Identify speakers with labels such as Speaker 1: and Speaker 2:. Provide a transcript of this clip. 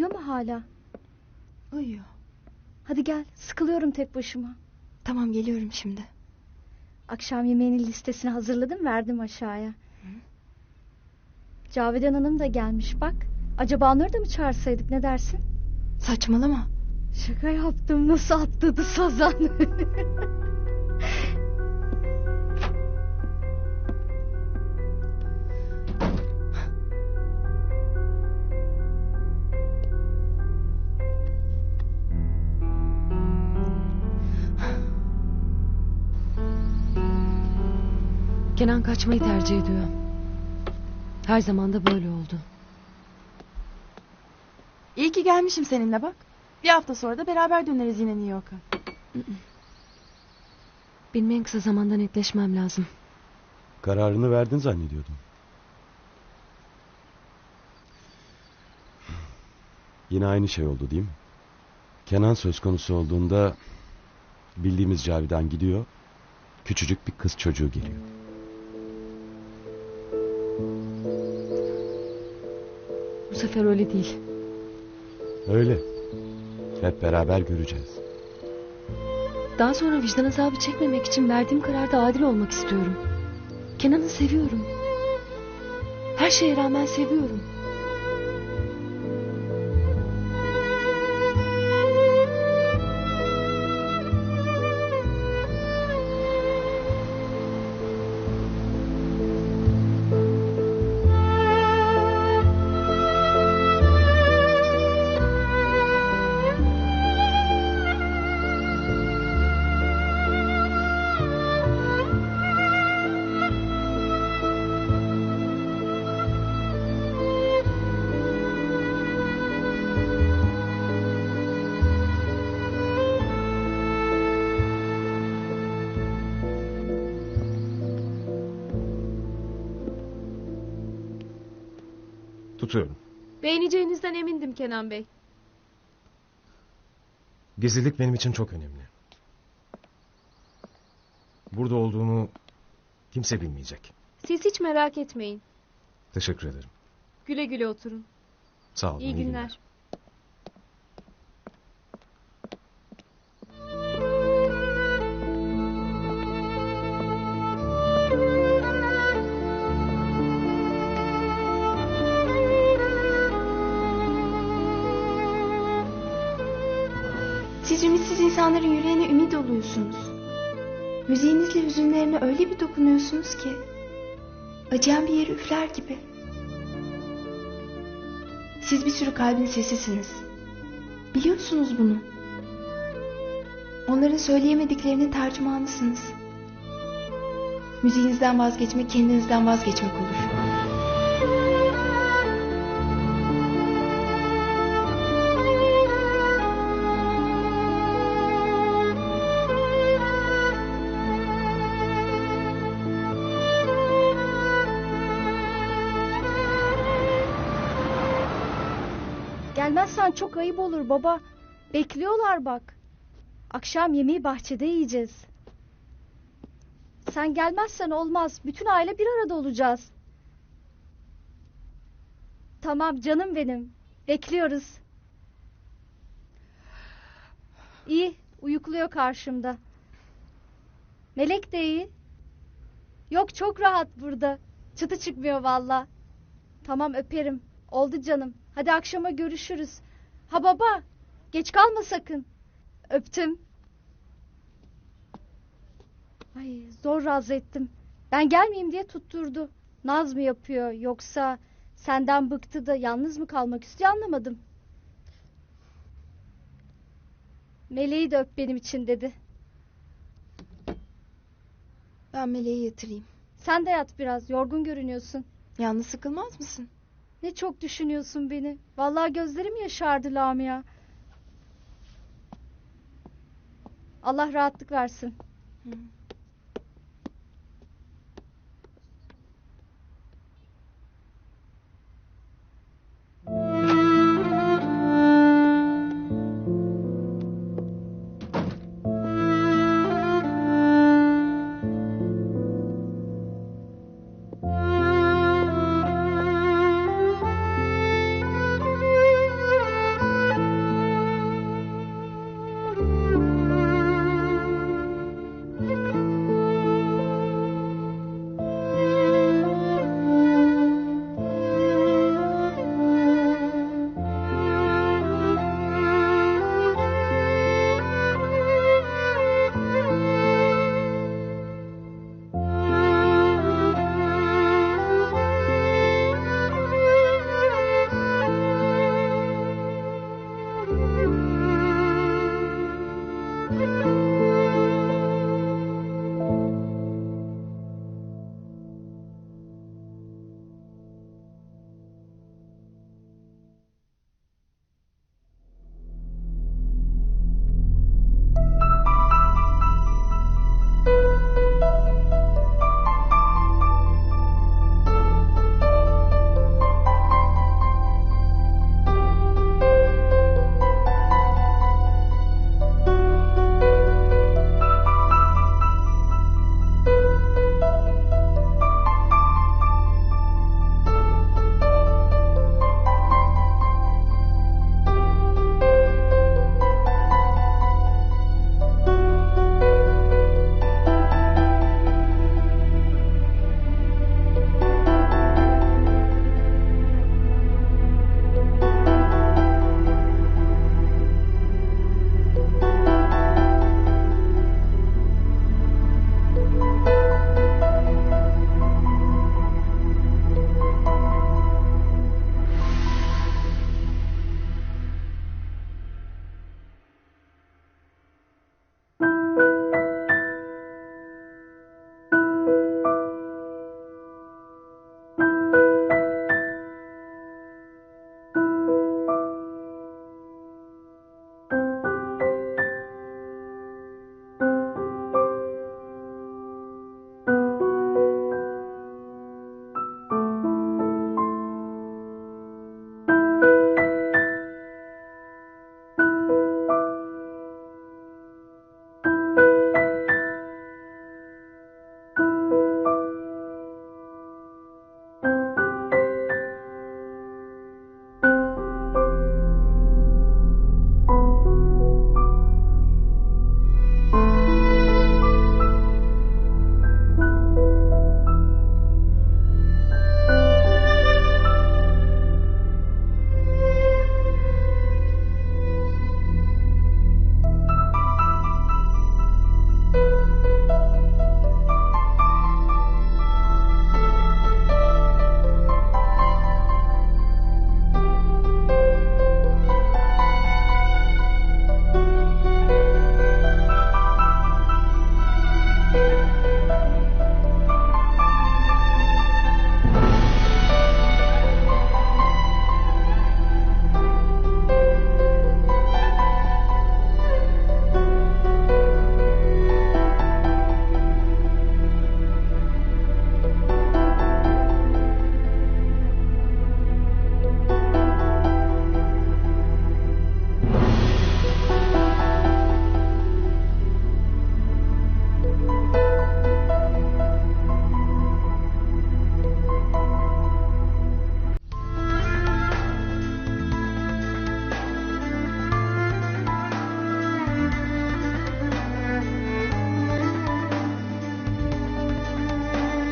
Speaker 1: Uyuyor mu hala?
Speaker 2: Uyuyor.
Speaker 1: Hadi gel sıkılıyorum tek başıma.
Speaker 2: Tamam geliyorum şimdi.
Speaker 1: Akşam yemeğinin listesini hazırladım verdim aşağıya. Cavidan Hanım da gelmiş bak. Acaba onları da mı çağırsaydık ne dersin?
Speaker 2: Saçmalama.
Speaker 1: Şaka yaptım nasıl atladı sazan.
Speaker 3: Kenan kaçmayı tercih ediyor. Her zaman da böyle oldu.
Speaker 2: İyi ki gelmişim seninle bak. Bir hafta sonra da beraber döneriz yine New York'a.
Speaker 3: Benim en kısa zamanda netleşmem lazım.
Speaker 4: Kararını verdin zannediyordum. Yine aynı şey oldu değil mi? Kenan söz konusu olduğunda bildiğimiz Cavidan gidiyor. Küçücük bir kız çocuğu geliyor.
Speaker 3: Bu sefer öyle değil.
Speaker 4: Öyle. Hep beraber göreceğiz.
Speaker 3: Daha sonra vicdan azabı çekmemek için verdiğim kararda adil olmak istiyorum. Kenan'ı seviyorum. Her şeye rağmen seviyorum.
Speaker 5: Tutuyorum.
Speaker 6: Beğeneceğinizden emindim Kenan Bey.
Speaker 5: Gizlilik benim için çok önemli. Burada olduğumu kimse bilmeyecek.
Speaker 6: Siz hiç merak etmeyin.
Speaker 5: Teşekkür ederim.
Speaker 6: Güle güle oturun.
Speaker 5: Sağ olun.
Speaker 6: İyi günler.
Speaker 2: Siz ümitsiz insanların yüreğine ümit oluyorsunuz. Müziğinizle hüzünlerine öyle bir dokunuyorsunuz ki. Acıyan bir yeri üfler gibi. Siz bir sürü kalbin sesisiniz. Biliyorsunuz bunu. Onların söyleyemediklerinin tercümanısınız. Müziğinizden vazgeçmek kendinizden vazgeçmek olur.
Speaker 1: Gelmezsen çok ayıp olur baba. Bekliyorlar bak. Akşam yemeği bahçede yiyeceğiz. Sen gelmezsen olmaz. Bütün aile bir arada olacağız. Tamam canım benim. Bekliyoruz. İyi, uyukluyor karşımda. Melek de iyi. Yok çok rahat burada. Çıtı çıkmıyor valla. Tamam öperim. Oldu canım. Hadi akşama görüşürüz. Ha baba, geç kalma sakın. Öptüm. Ay zor razı ettim. Ben gelmeyeyim diye tutturdu. Naz mı yapıyor yoksa senden bıktı da yalnız mı kalmak istiyor anlamadım. Meleği de öp benim için dedi.
Speaker 2: Ben Meleği yatırayım.
Speaker 1: Sen de yat biraz yorgun görünüyorsun.
Speaker 2: Yalnız sıkılmaz mısın?
Speaker 1: Ne çok düşünüyorsun beni. Vallahi gözlerim yaşardı Lamia. Allah rahatlık versin.
Speaker 2: Hı.